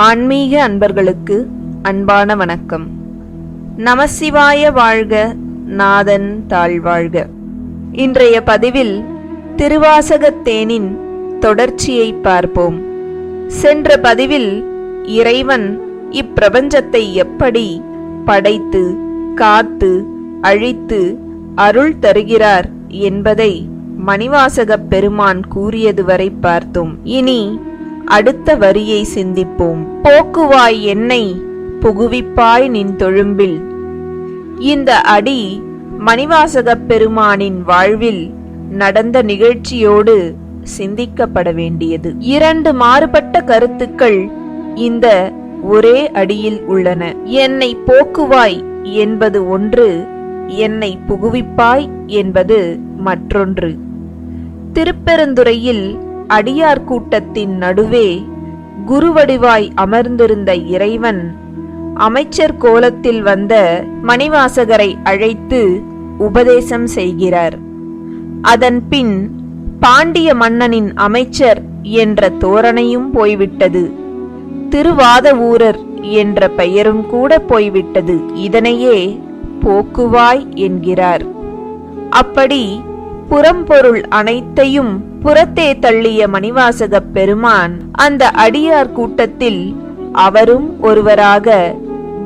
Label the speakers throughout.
Speaker 1: ஆன்மீக அன்பர்களுக்கு அன்பான வணக்கம். நமசிவாய வாழ்க நாதன் தாழ்வாழ்க. இன்றைய பதிவில் திருவாசகத்தேனின் தொடர்ச்சியை பார்ப்போம். சென்ற பதிவில் இறைவன் இப்பிரபஞ்சத்தை எப்படி படைத்து காத்து அழித்து அருள் தருகிறார் என்பதை மணிவாசகப் பெருமான் கூறியது வரை பார்த்தோம். இனி அடுத்த வரியை சிந்திப்போம். போக்குவாய் என்னை புகுவிப்பாய் நின் தொழும்பில். இந்த அடி மணிவாசகப் பெருமானின் வாழ்வில் நடந்த நிகழ்ச்சியோடு சிந்திக்கப்பட வேண்டியது. இரண்டு மாறுபட்ட கருத்துக்கள் இந்த ஒரே அடியில் உள்ளன. என்னை போக்குவாய் என்பது ஒன்று என்னை புகுவிப்பாய் என்பது மற்றொன்று. திருப்பெருந்துறையில் அடியார் கூட்டத்தின் நடுவே குருவடிவாய் அமர்ந்திருந்த இறைவன் அமைச்சர் கோலத்தில் வந்த மணிவாசகரை அழைத்து உபதேசம் செய்கிறார். அதன் பின் பாண்டிய மன்னனின் அமைச்சர் என்ற தோரணையும் போய்விட்டது. திருவாதவூரர் என்ற பெயரும் கூட போய்விட்டது. இதனையே போக்குவாய் என்கிறார். அப்படி புறம்பொருள் அனைத்தையும் புறத்தே தள்ளிய மணிவாசகப் பெருமான் அந்த அடியார் கூட்டத்தில் அவரும் ஒருவராக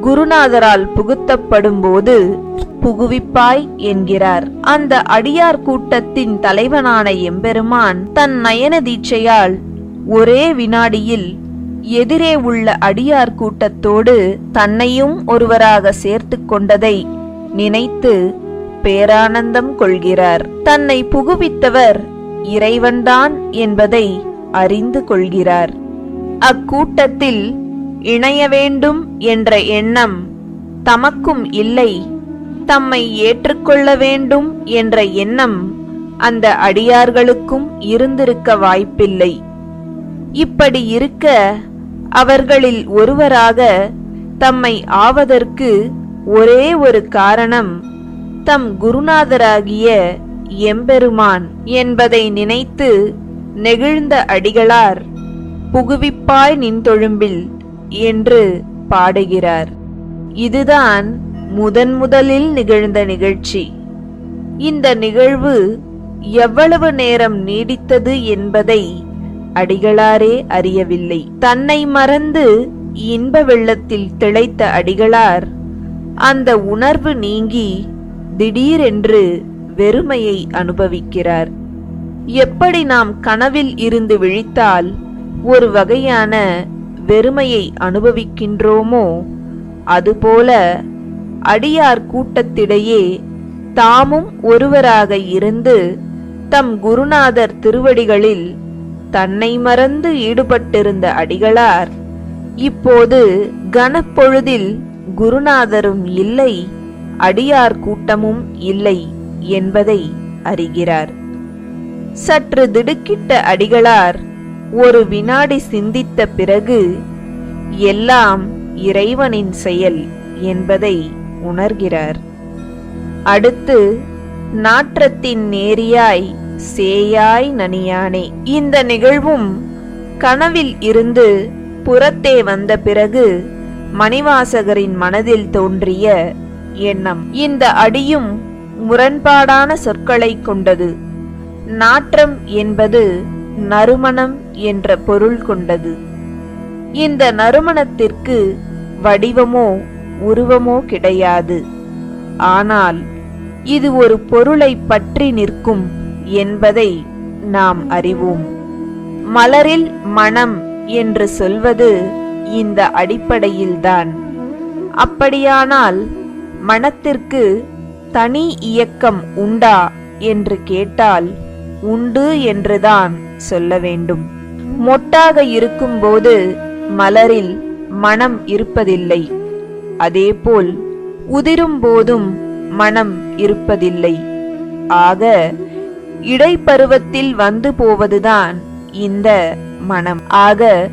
Speaker 1: குருநாதரால் புகுத்தப்படும் போது புகுவிப்பாய் என்கிறார். அந்த அடியார் கூட்டத்தின் தலைவனான எம்பெருமான் தன் நயன தீட்சையால் ஒரே வினாடியில் எதிரே உள்ள அடியார் கூட்டத்தோடு தன்னையும் ஒருவராக சேர்த்து கொண்டதை நினைத்து பேரானந்தம் கொள்கிறார். தன்னை புகுவித்தவர் இறைவன்தான் என்பதை அறிந்து கொள்கிறார். அக்கூட்டத்தில் இணைய வேண்டும் என்ற எண்ணம் தமக்கும் இல்லை. தம்மை ஏற்றுக்கொள்ள வேண்டும் என்ற எண்ணம் அந்த அடியார்களுக்கும் இருந்திருக்க வாய்ப்பில்லை. இப்படி இருக்க அவர்களில் ஒருவராக தம்மை ஆவதற்கு ஒரே ஒரு காரணம் தம் குருநாதராகிய எம்பெருமான் என்பதை நினைத்து நெகிழ்ந்த அடிகளார் புகுவிப்பாய் நின்தொழும்பில் என்று பாடுகிறார். இதுதான் முதன் முதலில் நிகழ்ந்த நிகழ்ச்சி. இந்த நிகழ்வு எவ்வளவு நேரம் நீடித்தது என்பதை அடிகளாரே அறியவில்லை. தன்னை மறந்து இன்ப வெள்ளத்தில் திளைத்த அடிகளார் அந்த உணர்வு நீங்கி திடீரென்று வெறுமையை அனுபவிக்கிறார். எப்படி நாம் கனவில் இருந்து விழித்தால் ஒரு வகையான வெறுமையை அனுபவிக்கின்றோமோ அதுபோல அடியார் கூட்டத்திடையே தாமும் ஒருவராக இருந்து தம் குருநாதர் திருவடிகளில் தன்னை மறந்து ஈடுபட்டிருந்த அடிகளார் இப்போது கனப்பொழுதில் குருநாதரும் இல்லை. அடியார் கூட்டமும் இல்லை என்பதை அறிகிறார். சற்று திடுக்கிட்ட அடிகளார் ஒரு வினாடி சிந்தித்த பிறகு எல்லாம் இறைவனின் செயல் என்பதை உணர்கிறார். அடுத்து நாற்றத்தின் நேரியாய் சேயாய் நனியானே இந்த நிகழ்வும் கனவில் இருந்து புறத்தே வந்த பிறகு மணிவாசகரின் மனதில் தோன்றிய எண்ணம். இந்த அடியும் முரண்பாடான சொற்களை கொண்டது. நாற்றம் என்பது நறுமணம் என்ற பொருள் கொண்டது. இந்த நறுமணத்திற்கு வடிவமோ உருவமோ கிடையாது. ஆனால் இது ஒரு பொருளை பற்றி நிற்கும் என்பதை நாம் அறிவோம். மலரில் மனம் என்று சொல்வது இந்த அடிப்படையில்தான். அப்படியானால் மனத்திற்கு தனி இயக்கம் உண்டா என்று கேட்டால் உண்டு என்றுதான் சொல்ல வேண்டும். மொட்டாக இருக்கும்போது மலரில் மனம் இருப்பதில்லை. அதேபோல் உதிரும் போதும் மனம் இருப்பதில்லை. ஆக இடைப்பருவத்தில் வந்து போவதுதான் இந்த மனம். ஆக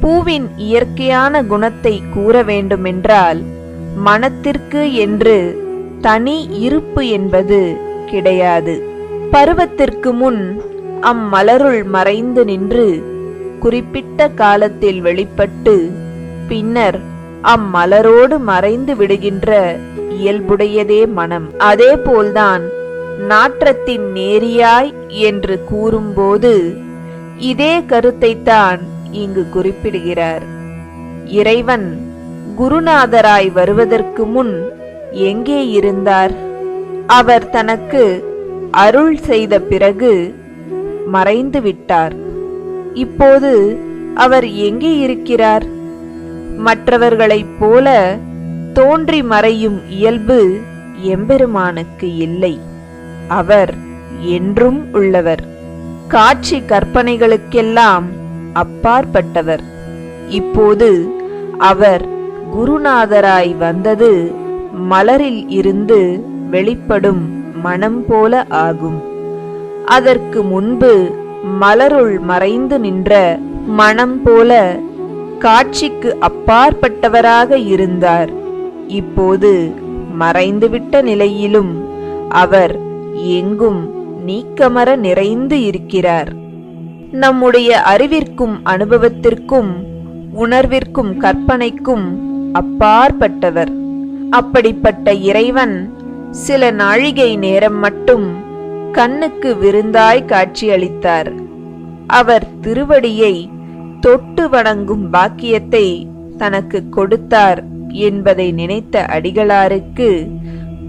Speaker 1: பூவின் இயற்கையான குணத்தை கூற வேண்டுமென்றால் மனத்திற்கு என்று தனி இருப்பு என்பது கிடையாது. பருவத்திற்கு முன் அம்மலருள் மறைந்து நின்று குறிப்பிட்ட காலத்தில் வெளிப்பட்டு பின்னர் அம்மலரோடு மறைந்து விடுகின்ற இயல்புடையதே மனம். அதேபோல்தான் நாற்றத்தின் நேரியாய் என்று கூறும்போது இதே கருத்தைத்தான் இங்கு குறிப்பிடுகிறார். இறைவன் குருநாதராய் வருவதற்கு முன் எங்கே இருந்தார்? அவர் தனக்கு அருள் செய்த பிறகு மறைந்து விட்டார். இப்போது அவர் எங்கே இருக்கிறார்? மற்றவர்களைப் போல தோன்றி மறையும் இயல்பு எம்பெருமானுக்கு இல்லை. அவர் என்றும் உள்ளவர். காட்சி கற்பனைகளுக்கெல்லாம் அப்பாற்பட்டவர். இப்போது அவர் குருநாதராய் வந்தது மலரில் இருந்து வெளிப்படும் மனம் போல ஆகும். அதற்கு முன்பு மலருள் மறைந்து நின்ற மனம் போல காட்சிக்கு அப்பாற்பட்டவராக இருந்தார். இப்போது மறைந்துவிட்ட நிலையிலும் அவர் எங்கும் நீக்கமர நிறைந்து இருக்கிறார். நம்முடைய அறிவிற்கும் அனுபவத்திற்கும் உணர்விற்கும் கற்பனைக்கும் அப்பாற்பட்டவர். அப்படிப்பட்ட இறைவன் சில நாழிகை நேரம் மட்டும் கண்ணுக்கு விருந்தாய் காட்சியளித்தார். அவர் திருவடியை தொட்டு வணங்கும் பாக்கியத்தை தனக்கு கொடுத்தார் என்பதை நினைத்த அடிகளாருக்கு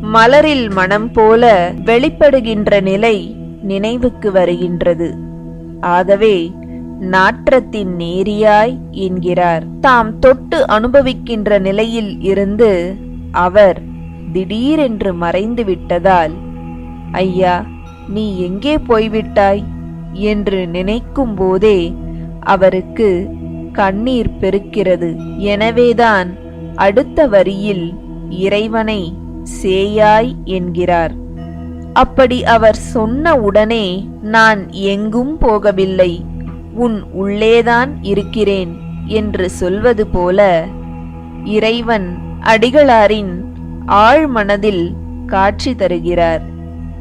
Speaker 1: மலரில் மனம் போல வெளிப்படுகின்ற நிலை நினைவுக்கு வருகின்றது. ஆகவே நாற்றத்தின் நேரியாய் என்கிறார். தாம் தொட்டு அனுபவிக்கின்ற நிலையில் இருந்து அவர் திடீரென்று மறைந்து விட்டதால் ஐயா நீ எங்கே போய்விட்டாய்? என்று நினைக்கும் போதே அவருக்கு கண்ணீர் பெருக்கிறது. எனவேதான் அடுத்த வரியில் இறைவனை சேயாய் என்கிறார். அப்படி அவர் சொன்ன உடனே நான் எங்கும் போகவில்லை. உன் உள்ளேதான் இருக்கிறேன் என்று சொல்வது போல இறைவன் அடிகளாரின் ஆழ்மனதில் காட்சி தருகிறார்.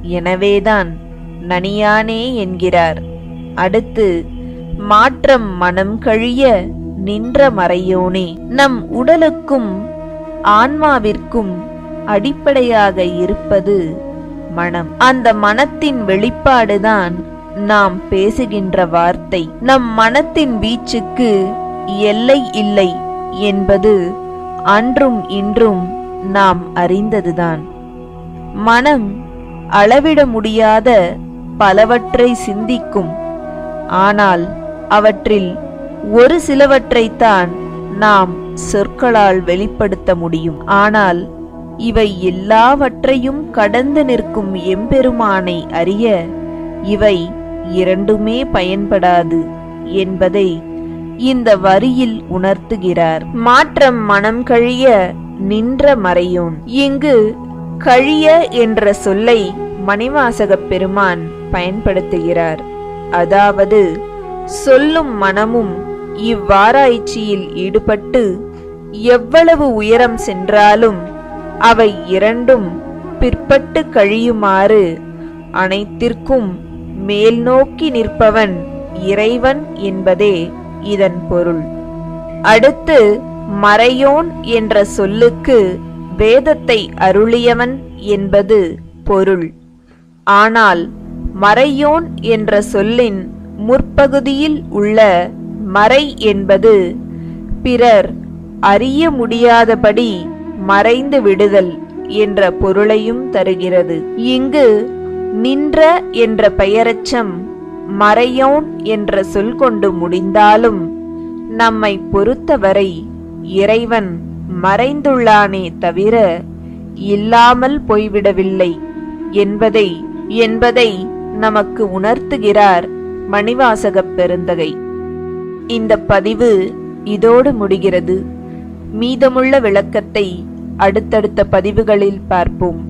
Speaker 1: எனவேதான் நனியானே என்கிறார். அடுத்து மாற்றம் மனம் கழிய நின்ற மறையோனே நம் உடலுக்கும் ஆன்மாவிற்கும் அடிப்படையாக இருப்பது மனம். அந்த மனத்தின் வெளிப்பாடுதான் நாம் பேசுகின்ற வார்த்தை நம் மனத்தின் வீச்சுக்கு எல்லை இல்லை என்பது அன்றும் இன்றும் நாம் அறிந்ததுதான். மனம் அளவிட முடியாத பலவற்றை சிந்திக்கும். ஆனால் அவற்றில் ஒரு சிலவற்றைத்தான் நாம் சொற்களால் வெளிப்படுத்த முடியும். ஆனால் இவை எல்லாவற்றையும் கடந்து நிற்கும் எம்பெருமானை அறிய இவை இரண்டுமே பயன்படாது என்பதை இந்த வரியில் உணர்த்துகிறார். மாற்றம் மனம் கழிய நின்ற மறையோன். இங்கு கழிய என்ற சொல்லை மணிவாசகப் பெருமான் பயன்படுத்துகிறார். அதாவது சொல்லும் மனமும் இவ்வாராய்ச்சியில் ஈடுபட்டு எவ்வளவு உயரம் சென்றாலும் அவை இரண்டும் பிற்பட்டு கழியுமாறு அனைத்திற்கும் மேல் நோக்கி நிற்பவன் இறைவன் என்பதே இதன் பொருள். அடுத்து மறையோன் என்ற சொல்லுக்கு வேதத்தை அருளியவன் என்பது பொருள். ஆனால் மறையோன் என்ற சொல்லின் முற்பகுதியில் உள்ள மறை என்பது பிறர் அறிய முடியாதபடி மறைந்து விடுதல் என்ற பொருளையும் தருகிறது. இங்கு நின்ற என்ற பெயரச்சம் மறையோன் என்ற சொல் கொண்டு முடிந்தாலும் நம்மை பொறுத்தவரை இறைவன் மறைந்துள்ளானே தவிர இல்லாமல் போய்விடவில்லை என்பதை என்பதை நமக்கு உணர்த்துகிறார் மணிவாசகப் பெருந்தகை. இந்த பதிவு இதோடு முடிகிறது. மீதமுள்ள விளக்கத்தை அடுத்தடுத்த பதிவுகளில் பார்ப்போம்.